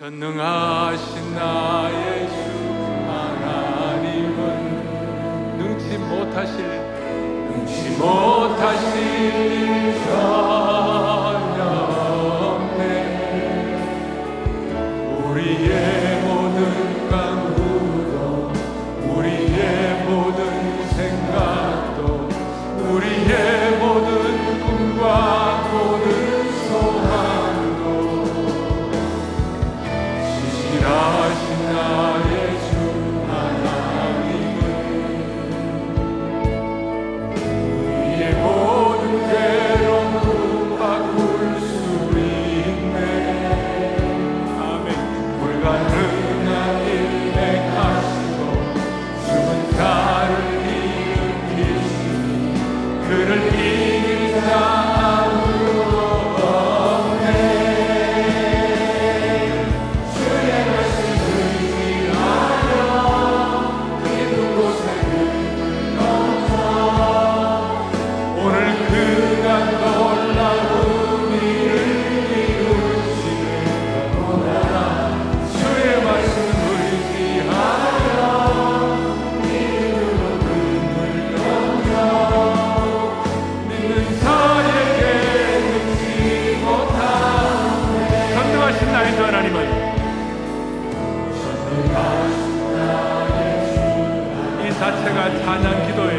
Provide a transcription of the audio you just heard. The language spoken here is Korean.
전능하신 나의 주 하나님은 능치 못하실 능치 못하실 전혀 없네. 우리의 주 하나님은 이 자체가 찬양 기도